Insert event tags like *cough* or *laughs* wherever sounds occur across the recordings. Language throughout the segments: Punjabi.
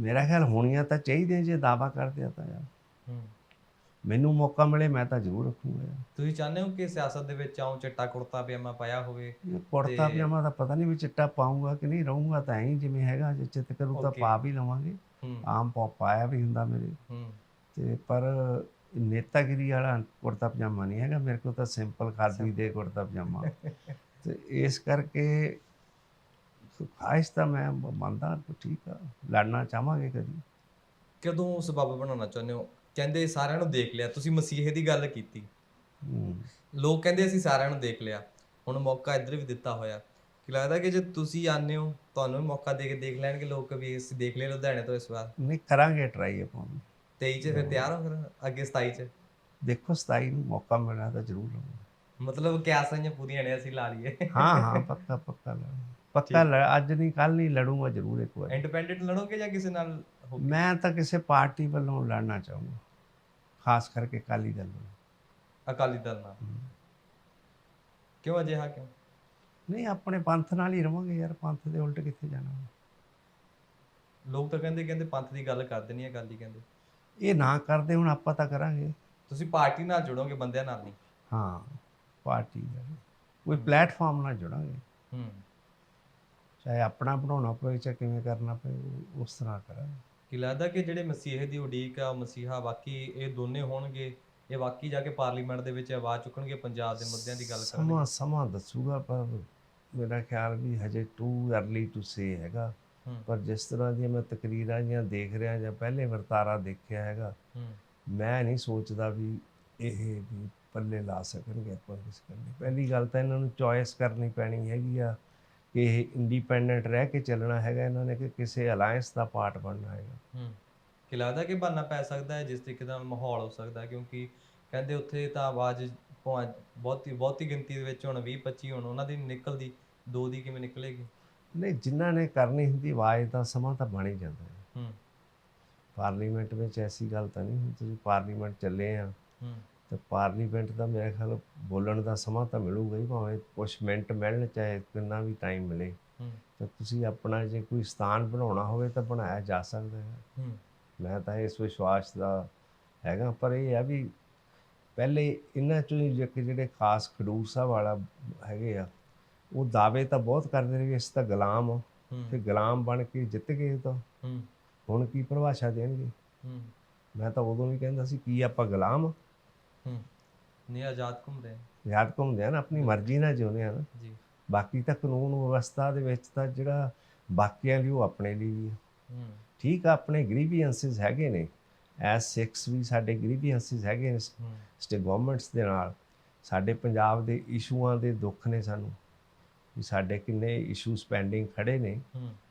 ਮੇਰਾ ਖਿਆਲ ਹੋਣੀਆਂ ਤਾਂ ਚਾਹੀਦੀਆਂ ਜੇ ਦਾਵਾ ਕਰਦੇ ਆ ਤਾਂ ਯਾਰ। ਹੂੰ। ਮੈਨੂੰ ਮੌਕਾ ਮਿਲੇ ਮੈਂ ਤਾਂ ਜ਼ਰੂਰ ਰੱਖੂੰਗਾ ਯਾਰ। ਤੁਸੀਂ ਚਾਹੁੰਦੇ ਹੋ ਕਿ ਸਿਆਸਤ ਦੇ ਵਿੱਚ ਆਉਂ ਚਿੱਟਾ ਕੁੜਤਾ ਪਜਾਮਾ ਪਾਇਆ ਹੋਵੇ? ਕੁੜਤਾ ਪਜਾਮਾ ਦਾ ਪਤਾ ਨਹੀਂ ਵੀ ਚਿੱਟਾ ਪਾਉਂਗਾ ਕਿ ਨਹੀਂ ਰਹੂੰਗਾ ਤਾਂ ਐਂ ਜਿਵੇਂ ਹੈਗਾ ਜੇ ਚਿੱਤ ਕਰੂ ਤਾਂ. ਪਾ ਵੀ ਲਵਾਂਗੇ। ਆਮ ਪਾ ਪਾਇਆ ਵੀ ਹੁੰਦਾ ਮੇਰੇ। ਤੇ ਪਰ ਨੇਤਾਗਿਰੀ ਵਾਲਾ ਕੁੜਤਾ ਪਜਾਮਾ ਨਹੀਂ ਹੈਗਾ ਮੇਰੇ ਕੋਲ ਤਾਂ ਸਿੰਪਲ ਖਾਦੀ ਦੇ ਕੁੜਤਾ ਪਜਾਮਾ। ਤੇ ਇਸ ਕਰਕੇ ਖਾਇਸ਼ ਤਾਂ ਮੈਂ ਮੰਨਦਾ ਕਿ ਠੀਕ ਆ ਲੜਨਾ ਚਾਹਾਂਗੇ ਕਦੀ। ਕਦੋਂ ਸਬੱਬ ਬਣਾਉਣਾ ਚਾਹੁੰਦੇ ਹੋ? ਕਹਿੰਦੇ ਸਾਰਿਆਂ ਨੂੰ ਦੇਖ ਲਿਆ ਤੁਸੀਂ ਮਸੀਹੇ ਦੀ ਗੱਲ ਕੀਤੀ। ਲੋਕ ਕਹਿੰਦੇ ਅਸੀਂ ਸਾਰਿਆਂ ਨੂੰ ਦੇਖ ਲਿਆ ਹੁਣ ਮੌਕਾ ਇੱਧਰ ਵੀ ਦਿੱਤਾ ਹੋਇਆ। ਕਿ ਲੱਗਦਾ ਕਿ ਜੇ ਤੁਸੀਂ ਆਨੇ ਹੋ ਤੁਹਾਨੂੰ ਵੀ ਮੌਕਾ ਦੇ ਕੇ ਦੇਖ ਲੈਣਗੇ ਲੋਕ ਵੀ ਅਸੀਂ ਦੇਖ ਲਿਆ ਲੁਧਿਆਣੇ ਤੋਂ ਇਸ ਵਾਰ। ਨਹੀਂ ਕਰਾਂਗੇ ਟਰਾਈ ਆਪਾਂ ਵੀ। 23 ਚ ਫਿਰ ਤਿਆਰ ਹੋ ਫਿਰ ਅੱਗੇ 27 ਚ? ਦੇਖੋ 27 ਨੂੰ ਮੌਕਾ ਮਿਲਣਾ ਤਾਂ ਜ਼ਰੂਰ ਲਵਾਂਗੇ ਮਤਲਬ ਕਿਆਸਾਂ ਜਿਹੀਆਂ ਪੂਰੀਆਂ ਨੇ ਅਸੀਂ ਲਾ ਲਈਏ। ਹਾਂ ਹਾਂ ਪੱਕਾ ਪੱਕਾ ਲੜ ਪੱਕਾ ਲੜ- ਅੱਜ ਨਹੀਂ ਕੱਲ ਨਹੀਂ ਲੜੂੰਗਾ ਜ਼ਰੂਰ ਇੱਕ ਵਾਰ। ਇੰਡੀਪੈਂਡੈਂਟ ਲੜੋਗੇ ਜਾਂ ਕਿਸੇ ਨਾਲ ਮੈਂ ਤਾਂ ਕਿਸੇ ਪਾਰਟੀ ਵੱਲੋਂ ਲੜਨਾ ਚਾਹੂੰਗਾ ਖਾਸ ਕਰਕੇ ਕਾਲੀ ਦਲ ਵੱਲੋਂ। ਅਕਾਲੀ ਦਲ ਨਾਲ? ਕਿਉਂ ਅਜਿਹਾ ਕਿਉਂ? ਨਹੀਂ ਆਪਣੇ ਪੰਥ ਨਾਲ ਹੀ ਰਵਾਂਗੇ ਯਾਰ ਪੰਥ ਦੇ ਉਲਟ ਕਿੱਥੇ ਜਾਣਾ? ਲੋਕ ਤਾਂ ਕਹਿੰਦੇ ਕਹਿੰਦੇ ਪੰਥ ਦੀ ਗੱਲ ਕਰਦੇ ਨਹੀਂ ਅਕਾਲੀ ਕਹਿੰਦੇ। ਇਹ ਨਾ ਕਰਦੇ ਹੁਣ ਆਪਾਂ ਤਾਂ ਕਰਾਂਗੇ। ਤੁਸੀਂ ਪਾਰਟੀ ਨਾਲ ਜੁੜੋਗੇ ਬੰਦਿਆਂ ਨਾਲ ਨਹੀਂ? ਹਾਂ ਪਾਰਟੀ ਨਾਲ। ਕੋਈ ਪਲੇਟਫਾਰਮ ਨਾਲ ਜੁੜਾਂਗੇ। ਹੂੰ। ਚਾਹੇ ਆਪਣਾ ਬਣਾਉਣਾ ਪਵੇ ਚਾਹੇ ਕਿਵੇਂ ਕਰਨਾ ਪਵੇ ਉਸ ਤਰ੍ਹਾਂ ਕਰਾਂਗੇ ਕਿ ਲੱਗਦਾ ਕਿ ਜਿਹੜੇ ਮਸੀਹ ਦੀ ਉਡੀਕ ਆ ਮਸੀਹਾ ਬਾਕੀ ਇਹ ਦੋਨੇ ਹੋਣਗੇ? ਇਹ ਵਾਕਈ ਜਾ ਕੇ ਪਾਰਲੀਮੈਂਟ ਦੇ ਵਿੱਚ ਆਵਾਜ਼ ਚੁੱਕਣਗੇ ਪੰਜਾਬ ਦੇ ਮੁੱਦਿਆਂ ਦੀ ਗੱਲ ਕਰਨਗੇ? ਸਮਾਂ ਸਮਾਂ ਦੱਸੂਗਾ ਪਰ ਮੇਰਾ ਖਿਆਲ ਵੀ ਹਜੇ ਟੂ ਅਰਲੀ ਟੂ ਸੇ ਹੈਗਾ। ਪਰ ਜਿਸ ਤਰ੍ਹਾਂ ਦੀਆਂ ਮੈਂ ਤਕਰੀਰਾਂ ਜਾਂ ਦੇਖ ਰਿਹਾ ਜਾਂ ਪਹਿਲੇ ਵਰਤਾਰਾ ਦੇਖਿਆ ਹੈਗਾ ਮੈਂ ਨਹੀਂ ਸੋਚਦਾ ਵੀ ਇਹ ਵੀ ਪੱਲੇ ਲਾ ਸਕਣਗੇ ਆਪਾਂ ਕਿਸ ਕਰਨੀ। ਪਹਿਲੀ ਗੱਲ ਤਾਂ ਇਹਨਾਂ ਨੂੰ ਚੋਇਸ ਕਰਨੀ ਪੈਣੀ ਹੈਗੀ ਆ। ਕਿ ਇਹ ਇੰਡੀਪੈਂਡੈਂਟ ਰਹਿ ਕੇ ਚੱਲਣਾ ਹੈਗਾ ਇਹਨਾਂ ਨੇ ਕਿ ਕਿਸੇ ਅਲਾਈਅੰਸ ਦਾ ਪਾਰਟ ਬਣਨਾ ਹੈਗਾ। ਹੂੰ ਕਿ ਲੱਗਦਾ ਕਿ ਬਹਾਨਾ ਪੈ ਸਕਦਾ ਹੈ ਜਿਸ ਤਰੀਕੇ ਨਾਲ ਮਾਹੌਲ ਹੋ ਸਕਦਾ ਕਿਉਂਕਿ ਕਹਿੰਦੇ ਉੱਥੇ ਤਾਂ ਆਵਾਜ਼ ਬਹੁਤੀ ਬਹੁਤੀ ਗਿਣਤੀ ਦੇ ਵਿੱਚ ਹੁਣ 20 25 ਹੁਣ ਉਹਨਾਂ ਦੀ ਨਿਕਲਦੀ ਦੋ ਦੀ ਕਿਵੇਂ ਨਿਕਲੇਗੀ? ਨਹੀਂ ਜਿਨ੍ਹਾਂ ਨੇ ਕਰਨੀ ਹੁੰਦੀ ਆਵਾਜ਼ ਦਾ ਸਮਾਂ ਤਾਂ ਬਣ ਹੀ ਜਾਂਦਾ ਹੈ। ਹੂੰ। ਪਾਰਲੀਮੈਂਟ ਵਿੱਚ ਐਸੀ ਗੱਲ ਤਾਂ ਨਹੀਂ ਤੁਸੀਂ ਪਾਰਲੀਮੈਂਟ ਚੱਲੇ ਆ। ਹੂੰ। ਤੇ ਪਾਰਲੀਮੈਂਟ ਦਾ ਮੇਰੇ ਖਿਆਲ ਬੋਲਣ ਦਾ ਸਮਾਂ ਤਾਂ ਮਿਲੂਗਾ ਹੀ ਭਾਵੇਂ ਕੁਛ ਮਿੰਟ ਮਿਲਣ ਚਾਹੇ ਕਿੰਨਾ ਵੀ ਟਾਈਮ ਮਿਲੇ। ਤਾਂ ਤੁਸੀਂ ਆਪਣਾ ਜੇ ਕੋਈ ਸਥਾਨ ਬਣਾਉਣਾ ਹੋਵੇ ਤਾਂ ਬਣਾਇਆ ਜਾ ਸਕਦਾ ਹੈ। ਮੈਂ ਤਾਂ ਇਸ ਵਿਸ਼ਵਾਸ ਦਾ ਹੈਗਾ ਪਰ ਇਹ ਆ ਵੀ ਪਹਿਲੇ ਇਹਨਾਂ ਚੋਂ ਜਿਹੜੇ ਖਾਸ ਖਡੂਰ ਸਾਹਿਬ ਵਾਲਾ ਹੈਗੇ ਆ ਉਹ ਦਾਅਵੇ ਤਾਂ ਬਹੁਤ ਕਰਦੇ ਨੇ ਵੀ ਇਸ ਤਾਂ ਗੁਲਾਮ ਆ। ਤੇ ਗੁਲਾਮ ਬਣ ਕੇ ਜਿੱਤ ਗਏ ਤਾਂ। ਹੁਣ ਕੀ ਪਰਿਭਾਸ਼ਾ ਦੇਣਗੇ? ਮੈਂ ਤਾਂ ਉਦੋਂ ਵੀ ਕਹਿੰਦਾ ਸੀ ਕੀ ਆਪਾਂ ਗੁਲਾਮ ਆ? ਨਹੀਂ ਆਜ਼ਾਦ ਘੁੰਮ ਰਹੇ ਹਾਂ। ਯਾਦ ਘੁੰਮਦੇ ਆ ਨਾ ਆਪਣੀ ਮਰਜ਼ੀ ਨਾਲ ਜਿਉਂਦੇ ਆ ਨਾ। ਜੀ। ਬਾਕੀ ਤਾਂ ਕਾਨੂੰਨ ਵਿਵਸਥਾ ਦੇ ਵਿੱਚ ਤਾਂ ਜਿਹੜਾ ਬਾਕੀਆਂ ਲਈ ਉਹ ਆਪਣੇ ਲਈ ਵੀ ਹੂੰ। ਠੀਕ ਆ ਆਪਣੇ ਗ੍ਰੀਵੀਐਂਸਿਸ ਹੈਗੇ ਨੇ। ਐਸ 6 ਵੀ ਸਾਡੇ ਗ੍ਰੀਵੀਐਂਸਿਸ ਹੈਗੇ ਨੇ ਹੂੰ। ਸਟੇਟ ਗਵਰਨਮੈਂਟਸ ਦੇ ਨਾਲ। ਸਾਡੇ ਪੰਜਾਬ ਦੇ ਇਸ਼ੂਆਂ ਦੇ ਦੁੱਖ ਨੇ ਸਾਨੂੰ। ਵੀ ਸਾਡੇ ਕਿੰਨੇ ਇਸ਼ੂਸ ਪੈਂਡਿੰਗ ਖੜੇ ਨੇ।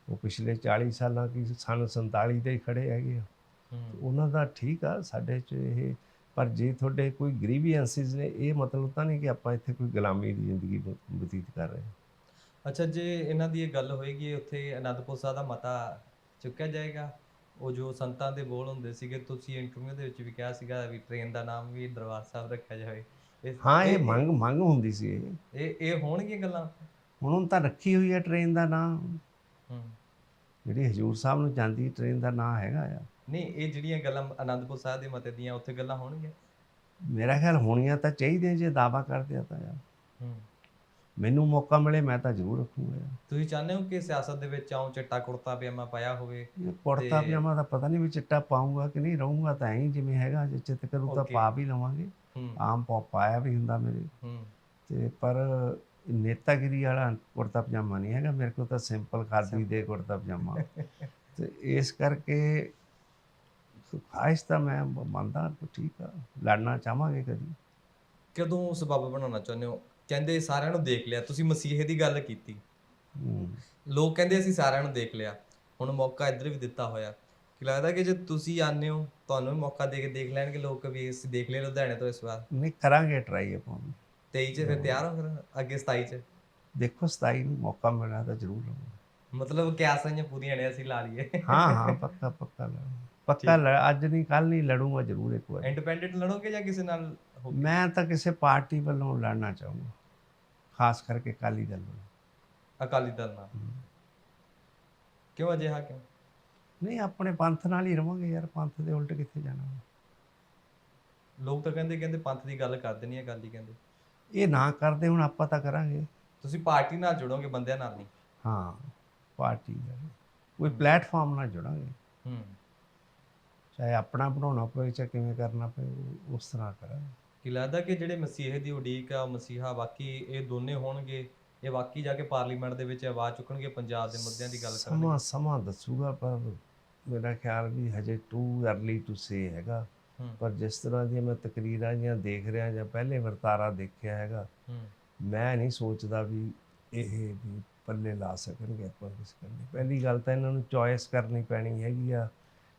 ਉਹ ਪਿਛਲੇ 40 ਸਾਲਾਂ ਕੀ ਸਨ 47 ਦੇ ਖੜੇ ਹੈਗੇ ਉਹਨਾਂ ਦਾ ਠੀਕ ਆ ਸਾਡੇ ਚ ਇਹ ਪਰ ਜੇ ਤੁਹਾਡੇ ਕੋਈ ਗ੍ਰੀਵੀਐਂਸਿਸ ਨੇ ਇਹ ਮਤਲਬ ਤਾਂ ਨਹੀਂ ਕਿ ਆਪਾਂ ਇੱਥੇ ਕੋਈ ਗੁਲਾਮੀ ਦੀ ਜ਼ਿੰਦਗੀ ਬ- ਬਤੀਤ ਕਰ ਰਹੇ ਹਾਂ। ਅੱਛਾ ਜੇ ਇਹਨਾਂ ਦੀ ਇਹ ਗੱਲ ਹੋਏਗੀ ਉੱਥੇ ਅਨੰਦਪੁਰ ਸਾਹਿਬ ਦਾ ਮਤਾ ਚੁੱਕਿਆ ਜਾਏਗਾ ਉਹ ਜੋ ਸੰਤਾਂ ਦੇ ਬੋਲ ਹੁੰਦੇ ਸੀਗੇ ਤੁਸੀਂ ਇੰਟਰਵਿਊ ਦੇ ਵਿੱਚ ਵੀ ਕਿਹਾ ਸੀਗਾ ਵੀ ਟ੍ਰੇਨ ਦਾ ਨਾਮ ਵੀ ਦਰਬਾਰ ਸਾਹਿਬ ਰੱਖਿਆ ਜਾਵੇ। ਇਸ- ਹਾਂ ਇਹ ਮੰਗ ਮੰਗ ਹੁੰਦੀ ਸੀ ਇਹ। ਇਹ ਇਹ ਹੋਣਗੀਆਂ ਗੱਲਾਂ ਹੁਣ ਹੁਣ ਤਾਂ ਰੱਖੀ ਹੋਈ ਹੈ ਟ੍ਰੇਨ ਦਾ ਨਾਂ ਹੂੰ। ਜਿਹੜੀ ਹਜੂਰ ਸਾਹਿਬ ਨੂੰ ਜਾਂਦੀ ਟ੍ਰੇਨ ਦਾ ਨਾਂ ਹੈਗਾ ਆ। ਨਹੀਂ ਇਹ ਜਿਹੜੀਆਂ ਗੱਲਾਂ ਅਨੰਦਪੁਰ ਸਾਹਿਬ ਦੇ ਮਤੇ ਦੀਆਂ ਉੱਥੇ ਗੱਲਾਂ ਹੋਣਗੀਆਂ? ਮੇਰਾ ਖਿਆਲ ਹੋਣੀਆਂ ਤਾਂ ਚਾਹੀਦੀਆਂ ਜੇ ਦਾਵਾ ਕਰਦੇ ਆ ਤਾਂ ਯਾਰ। ਹੂੰ। ਮੈਨੂੰ ਮੌਕਾ ਮਿਲੇ ਮੈਂ ਤਾਂ ਜ਼ਰੂਰ ਰੱਖੂੰਗਾ ਤੁਸੀਂ ਚਾਹੁੰਦੇ ਹੋ ਕਿ ਸਿਆਸਤ ਦੇ ਵਿੱਚ ਆਉਂ ਚਿੱਟਾ ਕੁੜਤਾ ਪਜਾਮਾ ਪਾਇਆ ਹੋਵੇ? ਕੁੜਤਾ ਪਜਾਮਾ ਦਾ ਪਤਾ ਨਹੀਂ ਵੀ ਚਿੱਟਾ ਪਾਉਂਗਾ ਕਿ ਨਹੀਂ ਰਹੂੰਗਾ ਤਾਂ ਐਂ ਜਿਵੇਂ ਹੈਗਾ ਜੇ ਚਿੱਤ ਕਰੂ ਤਾਂ. ਪਾ ਵੀ ਲਵਾਂਗੇ। ਆਮ ਪਾ ਪਾਇਆ ਵੀ ਹੁੰਦਾ ਮੇਰੇ। ਤੇ ਪਰ ਨੇਤਾਗਿਰੀ ਵਾਲਾ ਕੁੜਤਾ ਪਜਾਮਾ ਨਹੀਂ ਹੈਗਾ ਮੇਰੇ ਕੋਲ ਤਾਂ ਸਿੰਪਲ ਖਾਦੀ ਦੇ ਕੁੜਤਾ ਪਜਾਮਾ। *laughs* ਤੇ ਇਸ ਕਰਕੇ ਖਾਇਸ਼ ਤਾਂ ਮੈਂ ਮੰਨਦਾ ਠੀਕ ਆ ਲੜਨਾ ਚਾਹਾਂਗੇ ਕਦੀ। ਕਦੋਂ ਸਬੱਬ ਬਣਾਉਣਾ ਚਾਹੁੰਦੇ ਹੋ? ਕਹਿੰਦੇ ਸਾਰਿਆਂ ਨੂੰ ਦੇਖ ਲਿਆ ਤੁਸੀਂ ਮਸੀਹੇ ਦੀ ਗੱਲ ਕੀਤੀ। ਲੋਕ ਕਹਿੰਦੇ ਅਸੀਂ ਸਾਰਿਆਂ ਨੂੰ ਦੇਖ ਲਿਆ ਹੁਣ ਮੌਕਾ ਇੱਧਰ ਵੀ ਦਿੱਤਾ ਹੋਇਆ। ਕਿ ਲੱਗਦਾ ਕਿ ਜੇ ਤੁਸੀਂ ਆਨੇ ਹੋ ਤੁਹਾਨੂੰ ਵੀ ਮੌਕਾ ਦੇ ਕੇ ਦੇਖ ਲੈਣਗੇ ਲੋਕ ਵੀ ਅਸੀਂ ਦੇਖ ਲਿਆ ਲੁਧਿਆਣੇ ਤੋਂ ਇਸ ਵਾਰ। ਨਹੀਂ ਕਰਾਂਗੇ ਟਰਾਈ ਆਪਾਂ। 23 ਚ ਫਿਰ ਤਿਆਰ ਹੋ ਫਿਰ? ਅੱਗੇ 27 ਚ? ਦੇਖੋ 27 ਨੂੰ ਮੌਕਾ ਮਿਲਣਾ ਤਾਂ ਜ਼ਰੂਰ ਲਵਾਂਗੇ ਮਤਲਬ ਕਿਆਸਾਂ ਜਿਹੀਆਂ ਪੂਰੀਆਂ ਨੇ ਅਸੀਂ ਲਾ ਲਈਏ। ਹਾਂ ਹਾਂ ਪੱਕਾ ਪੱਕਾ ਲੜ ਪੱਕਾ ਅੱਜ ਨਹੀਂ ਕੱਲ ਨਹੀਂ ਲੜੂੰਗਾ ਜ਼ਰੂਰ ਇੱਕ ਵਾਰ। ਇੰਡੀਪੈਂਡੈਂਟ ਲੜੋਗੇ ਜਾਂ ਕਿਸੇ ਨਾਲ ਹੋ- ਮੈਂ ਤਾਂ ਕਿਸੇ ਪਾਰਟੀ ਵੱਲੋਂ ਲੜਨਾ ਚਾਹੂੰਗਾ। ਖਾਸ ਕਰਕੇ ਕਾਲੀ ਦਲ ਵੱਲੋਂ। ਅਕਾਲੀ ਦਲ ਨਾਲ। ਕਿਉਂ ਅਜਿਹਾ ਕਿਉਂ? ਨਹੀਂ ਆਪਣੇ ਪੰਥ ਨਾਲ ਹੀ ਰਵਾਂਗੇ ਯਾਰ। ਪੰਥ ਦੇ ਉਲਟ ਕਿੱਥੇ ਜਾਣਾ? ਲੋਕ ਤਾਂ ਕਹਿੰਦੇ ਕਹਿੰਦੇ ਪੰਥ ਦੀ ਗੱਲ ਕਰਦੇ ਨਹੀਂ ਇਹ ਗੱਲ ਹੀ ਕਹਿੰਦੇ। ਇਹ ਨਾ ਕਰਦੇ ਹੁਣ ਆਪਾਂ ਤਾਂ ਕਰਾਂਗੇ। ਤੁਸੀਂ ਪਾਰਟੀ ਨਾਲ ਜੁੜੋਗੇ ਬੰਦਿਆਂ ਨਾਲ ਨਹੀਂ। ਹਾਂ ਪਾਰਟੀ ਦਾ ਕੋਈ ਪਲੇਟਫਾਰਮ ਨਾਲ ਜੁੜਾਂਗੇ। ਹੂੰ। ਚਾਹੇ ਆਪਣਾ ਬਣਾਉਣਾ ਪਵੇ ਚਾਹੇ ਕਿਵੇਂ ਕਰਨਾ ਪਵੇ ਉਸ ਤਰ੍ਹਾਂ ਕਰਾਂਗੇ। ਕੀ ਲੱਗਦਾ ਕਿ ਜਿਹੜੇ ਮਸੀਹ ਦੀ ਉਡੀਕ ਆ ਮਸੀਹਾ ਬਾਕੀ ਇਹ ਦੋਨੇ ਹੋਣਗੇ ਇਹ ਬਾਕੀ ਜਾ ਕੇ ਪਾਰਲੀਮੈਂਟ ਦੇ ਵਿੱਚ ਆਵਾਜ਼ ਚੁੱਕਣਗੇ ਪੰਜਾਬ ਦੇ ਮੁੱਦਿਆਂ ਦੀ ਗੱਲ ਕਰਨਗੇ? ਸਮਾਂ ਸਮਾਂ ਦੱਸੂਗਾ ਪਰ ਮੇਰਾ ਖਿਆਲ ਵੀ ਹਜੇ ਟੂ ਅਰਲੀ ਟੂ ਸੇ ਹੈਗਾ। ਪਰ ਜਿਸ ਤਰ੍ਹਾਂ ਦੀਆਂ ਮੈਂ ਤਕਰੀਰਾਂ ਜਾਂ ਦੇਖ ਰਿਹਾ ਜਾਂ ਪਹਿਲੇ ਵਰਤਾਰਾ ਦੇਖਿਆ ਹੈਗਾ ਮੈਂ ਨਹੀਂ ਸੋਚਦਾ ਵੀ ਇਹ ਵੀ ਪੱਲੇ ਲਾ ਸਕਣਗੇ ਆਪਾਂ ਕੁਛ ਕਰਨੇ। ਪਹਿਲੀ ਗੱਲ ਤਾਂ ਇਹਨਾਂ ਨੂੰ ਚੋਇਸ ਕਰਨੀ ਪੈਣੀ ਹੈਗੀ ਆ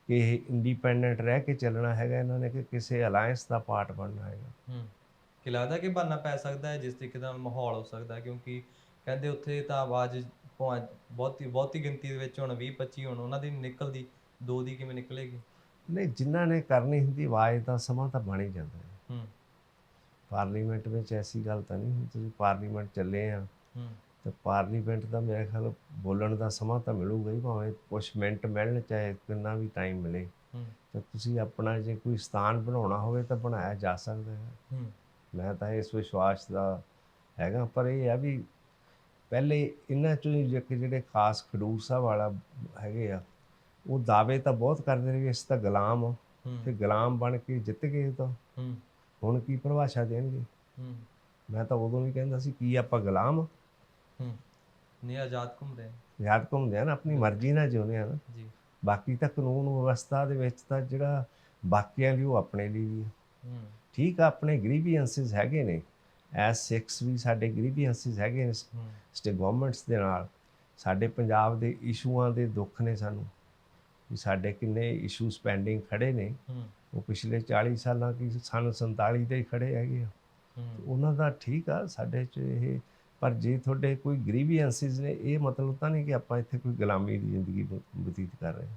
ਕਿ ਇਹ ਇੰਡੀਪੈਂਡੈਂਟ ਰਹਿ ਕੇ ਚੱਲਣਾ ਹੈਗਾ ਇਹਨਾਂ ਨੇ ਕਿ ਕਿਸੇ ਅਲਾਈਅੰਸ ਦਾ ਪਾਰਟ ਬਣਨਾ ਹੈਗਾ। ਕੀ ਲੱਗਦਾ ਕਿ ਬਣਨਾ ਪੈ ਸਕਦਾ ਹੈ ਜਿਸ ਤਰੀਕੇ ਨਾਲ ਮਾਹੌਲ ਹੋ ਸਕਦਾ ਕਿਉਂਕਿ ਕਹਿੰਦੇ ਉੱਥੇ ਤਾਂ ਆਵਾਜ਼ ਬਹੁਤੀ ਬਹੁਤੀ ਗਿਣਤੀ ਦੇ ਵਿੱਚ ਹੁਣ 20 25 ਹੁਣ ਉਹਨਾਂ ਦੀ ਨਿਕਲਦੀ ਦੋ ਦੀ ਕਿਵੇਂ ਨਿਕਲੇਗੀ? ਨਹੀਂ ਜਿਨ੍ਹਾਂ ਨੇ ਕਰਨੀ ਹੁੰਦੀ ਆਵਾਜ਼ ਦਾ ਸਮਾਂ ਤਾਂ ਬਣ ਹੀ ਜਾਂਦਾ ਹੈ। ਹੂੰ। ਪਾਰਲੀਮੈਂਟ ਵਿੱਚ ਐਸੀ ਗੱਲ ਤਾਂ ਨਹੀਂ ਤੁਸੀਂ ਪਾਰਲੀਮੈਂਟ ਚੱਲੇ ਆ। ਹੂੰ। ਤੇ ਪਾਰਲੀਮੈਂਟ ਦਾ ਮੇਰੇ ਖਿਆਲ ਬੋਲਣ ਦਾ ਸਮਾਂ ਤਾਂ ਮਿਲੂਗਾ ਹੀ ਭਾਵੇਂ ਕੁਛ ਮਿੰਟ ਮਿਲਣ ਚਾਹੇ ਕਿੰਨਾ ਵੀ ਟਾਈਮ ਮਿਲੇ। ਹੂੰ। ਤੇ ਤੁਸੀਂ ਆਪਣਾ ਜੇ ਕੋਈ ਸਥਾਨ ਬਣਾਉਣਾ ਹੋਵੇ ਤਾਂ ਬਣਾਇਆ ਜਾ ਸਕਦਾ ਹੈ। ਹੂੰ। ਮੈਂ ਤਾਂ ਇਸ ਵਿਸ਼ਵਾਸ ਦਾ ਹੈਗਾ ਪਰ ਇਹ ਆ ਵੀ ਪਹਿਲੇ ਇਹਨਾਂ ਚੋਂ ਜਿਹੜੇ ਖਾਸ ਖਡੂਰ ਸਾਹਿਬ ਵਾਲਾ ਹੈਗੇ ਆ ਉਹ ਦਾਅਵੇ ਤਾਂ ਬਹੁਤ ਕਰਦੇ ਨੇ ਵੀ ਇਸ ਤਾਂ ਗੁਲਾਮ ਆ ਤੇ ਹੂੰ ਗੁਲਾਮ ਬਣ ਕੇ ਜਿੱਤ ਗਏ ਤਾਂ ਹੂੰ। ਹੁਣ ਕੀ ਪਰਿਭਾਸ਼ਾ ਦੇਣਗੇ? ਹੂੰ। ਮੈਂ ਤਾਂ ਉਦੋਂ ਵੀ ਕਹਿੰਦਾ ਸੀ ਕੀ ਆਪਾਂ ਗੁਲਾਮ? ਹੂੰ? ਨਹੀਂ ਆਜ਼ਾਦ ਘੁੰਮ ਰਹੇ ਨੇ। ਯਾਦ ਘੁੰਮਦੇ ਆ ਨਾ ਆਪਣੀ ਮਰਜ਼ੀ ਨਾਲ ਜਿਉਂਦੇ ਆ ਨਾ। ਜੀ। ਬਾਕੀ ਤਾਂ ਕਾਨੂੰਨ ਵਿਵਸਥਾ ਦੇ ਵਿੱਚ ਤਾਂ ਜਿਹੜਾ ਬਾਕੀਆਂ ਲਈ ਉਹ ਆਪਣੇ ਲਈ ਵੀ ਹੂੰ। ਠੀਕ ਆ ਆਪਣੇ ਗ੍ਰੀਵੀਐਂਸਿਸ ਹੈਗੇ ਨੇ। ਐਸ ਸਿਕਸ ਵੀ ਸਾਡੇ ਗ੍ਰੀਵੀਐਂਸਿਸ ਹੈਗੇ ਨੇ ਹੂੰ। ਸਟੇ ਗਵਰਨਮੈਂਟਸ ਦੇ ਨਾਲ। ਸਾਡੇ ਪੰਜਾਬ ਦੇ ਇਸ਼ੂਆਂ ਦੇ ਦੁੱਖ ਨੇ ਸਾਨੂੰ। ਵੀ ਸਾਡੇ ਕਿੰਨੇ ਇਸ਼ੂਸ ਪੈਂਡਿੰਗ ਖੜੇ ਨੇ। ਉਹ ਪਿਛਲੇ 40 ਸਾਲਾਂ ਕੀ ਸਨ 47 ਦੇ ਖੜੇ ਹੈਗੇ ਉਹਨਾਂ ਦਾ ਠੀਕ ਆ ਸਾਡੇ ਚ ਇਹ ਪਰ ਜੇ ਤੁਹਾਡੇ ਕੋਈ ਗ੍ਰੀਵੀਐਂਸਿਸ ਨੇ ਇਹ ਮਤਲਬ ਤਾਂ ਨਹੀਂ ਕਿ ਆਪਾਂ ਇੱਥੇ ਕੋਈ ਗੁਲਾਮੀ ਦੀ ਜ਼ਿੰਦਗੀ ਬਤੀਤ ਕਰ ਰਹੇ ਹਾਂ।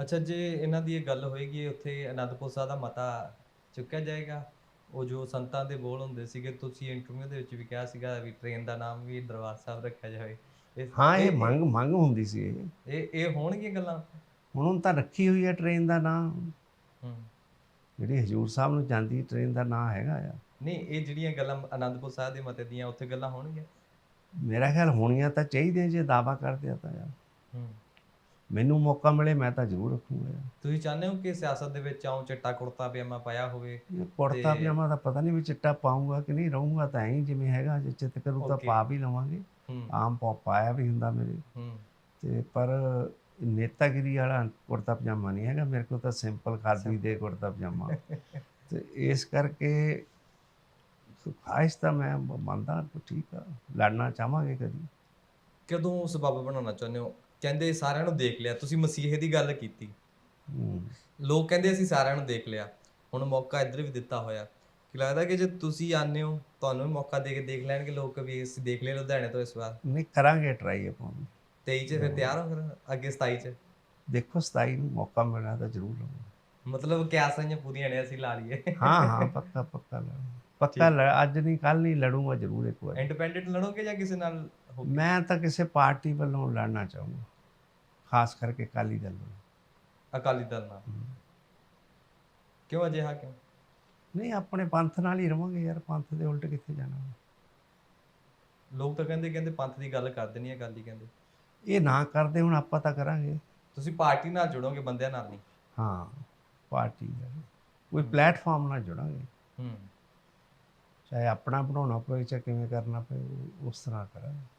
ਅੱਛਾ ਜੇ ਇਹਨਾਂ ਦੀ ਇਹ ਗੱਲ ਹੋਏਗੀ ਉੱਥੇ ਅਨੰਦਪੁਰ ਸਾਹਿਬ ਦਾ ਮਤਾ ਚੁੱਕਿਆ ਜਾਏਗਾ ਉਹ ਜੋ ਸੰਤਾਂ ਦੇ ਬੋਲ ਹੁੰਦੇ ਸੀਗੇ ਤੁਸੀਂ ਇੰਟਰਵਿਊ ਦੇ ਵਿੱਚ ਵੀ ਕਿਹਾ ਸੀਗਾ ਵੀ ਟ੍ਰੇਨ ਦਾ ਨਾਮ ਵੀ ਦਰਬਾਰ ਸਾਹਿਬ ਰੱਖਿਆ ਜਾਵੇ। ਹਾਂ ਇਹ ਮੰਗ ਮੰਗ ਹੁੰਦੀ ਸੀ ਇਹ ਇਹ ਹੋਣਗੀਆਂ ਗੱਲਾਂ? ਹੁਣ ਤਾਂ ਰੱਖੀ ਹੋਈ ਹੈ ਟ੍ਰੇਨ ਦਾ ਨਾਂ। ਹੂੰ। ਜਿਹੜੀ ਹਜੂਰ ਸਾਹਿਬ ਨੂੰ ਜਾਂਦੀ ਟ੍ਰੇਨ ਦਾ ਨਾਂ ਹੈਗਾ ਆ। ਨਹੀਂ ਇਹ ਜਿਹੜੀਆਂ ਗੱਲਾਂ ਅਨੰਦਪੁਰ ਸਾਹਿਬ ਦੇ ਮਤੇ ਦੀਆਂ ਉੱਥੇ ਗੱਲਾਂ ਹੋਣਗੀਆਂ? ਮੇਰਾ ਖਿਆਲ ਹੋਣੀਆਂ ਤਾਂ ਚਾਹੀਦੀਆਂ ਜੇ ਦਾਵਾ ਕਰਦੇ ਆ ਤਾਂ ਯਾਰ। ਮੈਨੂੰ ਮੌਕਾ ਮਿਲੇ ਮੈਂ ਤਾਂ ਜ਼ਰੂਰ ਰੱਖੂੰਗਾ ਤੁਸੀਂ ਚਾਹੁੰਦੇ ਹੋ ਕਿ ਸਿਆਸਤ ਦੇ ਵਿੱਚ ਆਉਂ ਚਿੱਟਾ ਕੁੜਤਾ ਪਜਾਮਾ ਪਾਇਆ ਹੋਵੇ ਕੁੜਤਾ ਪਜਾਮਾ ਦਾ ਪਤਾ ਨਹੀਂ ਵੀ ਚਿੱਟਾ ਪਾਉਂਗਾ ਕਿ ਨਹੀਂ ਰਹੂੰਗਾ ਤਾਂ ਐਂ ਜਿਵੇਂ ਹੈਗਾ ਜੇ ਚਿੱਤ ਕਰੂ ਤਾਂ. ਪਾ ਵੀ ਲਵਾਂਗੇ। ਆਮ ਪਾ ਪਾਇਆ ਵੀ ਹੁੰਦਾ ਮੇਰੇ। ਤੇ ਪਰ ਨੇਤਾਗਿਰੀ ਵਾਲਾ ਕੁੜਤਾ ਪਜਾਮਾ ਨਹੀਂ ਹੈਗਾ ਮੇਰੇ ਕੋਲ ਤਾਂ ਸਿੰਪਲ ਖਾਦੀ ਦੇ ਕੁੜਤਾ ਪਜਾਮਾ। *laughs* ਤੇ ਇਸ ਕਰਕੇ ਖਾਇਸ਼ ਤਾਂ ਮੈਂ ਮੰਨਦਾ ਠੀਕ ਆ ਲੜਨਾ ਚਾਹਾਂਗੇ ਕਦੀ। ਕਦੋਂ ਸਬੱਬ ਬਣਾਉਣਾ ਚਾਹੁੰਦੇ ਹੋ? ਕਹਿੰਦੇ ਸਾਰਿਆਂ ਨੂੰ ਦੇਖ ਲਿਆ ਤੁਸੀਂ ਮਸੀਹ ਦੀ ਗੱਲ ਕੀਤੀ। ਲੋਕ ਕਹਿੰਦੇ ਅਸੀਂ ਸਾਰਿਆਂ ਨੂੰ ਦੇਖ ਲਿਆ ਹੁਣ ਮੌਕਾ ਇੱਧਰ ਵੀ ਦਿੱਤਾ ਹੋਇਆ। ਕਿ ਲੱਗਦਾ ਕਿ ਜੇ ਤੁਸੀਂ ਆਨੇ ਹੋ ਤੁਹਾਨੂੰ ਵੀ ਮੌਕਾ ਦੇ ਕੇ ਦੇਖ ਲੈਣਗੇ ਲੋਕ ਵੀ ਅਸੀਂ ਦੇਖ ਲਿਆ ਲੁਧਿਆਣੇ ਤੋਂ ਇਸ ਵਾਰ। ਨਹੀਂ ਕਰਾਂਗੇ ਟਰਾਈ ਆਪਾਂ ਵੀ। 23 ਚ ਫਿਰ ਤਿਆਰ ਹੋ ਫਿਰ? ਅੱਗੇ 27 ਚ? ਦੇਖੋ 27 ਨੂੰ ਮੌਕਾ ਮਿਲਣਾ ਤਾਂ ਜ਼ਰੂਰ ਲਵਾਂਗੇ ਮਤਲਬ ਕਿਆਸਾਂ ਜਿਹੀਆਂ ਪੂਰੀਆਂ ਨੇ ਅਸੀਂ ਲਾ ਲਈਏ। ਹਾਂ ਹਾਂ ਪੱਕਾ ਪੱਕਾ ਲੜਾਂਗੇ ਪੱਕਾ ਅੱਜ ਨਹੀਂ ਕੱਲ ਨਹੀਂ ਲੜੂੰਗਾ ਜ਼ਰੂਰ ਇੱਕ ਵਾਰ। ਇੰਡੀਪੈਂਡੈਂਟ ਲੜੋਗੇ ਜਾਂ ਕਿਸੇ ਨਾਲ ਮੈਂ ਤਾਂ ਕਿਸੇ ਪਾਰਟੀ ਵੱਲੋਂ ਲੜਨਾ ਚਾਹੂੰਗਾ। ਖਾਸ ਕਰਕੇ ਅਕਾਲੀ ਦਲ ਵੱਲੋਂ। ਅਕਾਲੀ ਦਲ ਨਾਲ। ਕਿਉਂ ਅਜਿਹਾ ਕਿਉਂ? ਨਹੀਂ ਆਪਣੇ ਪੰਥ ਨਾਲ ਹੀ ਰਵਾਂਗੇ ਯਾਰ। ਪੰਥ ਦੇ ਉਲਟ ਕਿੱਥੇ ਜਾਣਾ? ਲੋਕ ਤਾਂ ਕਹਿੰਦੇ ਕਹਿੰਦੇ ਪੰਥ ਦੀ ਗੱਲ ਕਰਦੇ ਨਹੀਂ ਹੀ ਕਹਿੰਦੇ। ਇਹ ਨਾ ਕਰਦੇ ਹੁਣ ਆਪਾਂ ਤਾਂ ਕਰਾਂਗੇ। ਤੁਸੀਂ ਪਾਰਟੀ ਨਾਲ ਜੁੜੋਗੇ ਬੰਦਿਆਂ ਨਾਲ ਨਹੀਂ। ਹਾਂ ਪਾਰਟੀ ਦਾ ਕੋਈ ਪਲੇਟਫਾਰਮ ਨਾਲ ਜੁੜਾਂਗੇ। ਹੂੰ। ਚਾਹੇ ਆਪਣਾ ਬਣਾਉਣਾ ਪਵੇ ਚਾਹੇ ਕਿਵੇਂ ਕਰਨਾ ਪਵੇ ਉਸ ਤਰ੍ਹਾਂ ਕਰਾਂਗੇ।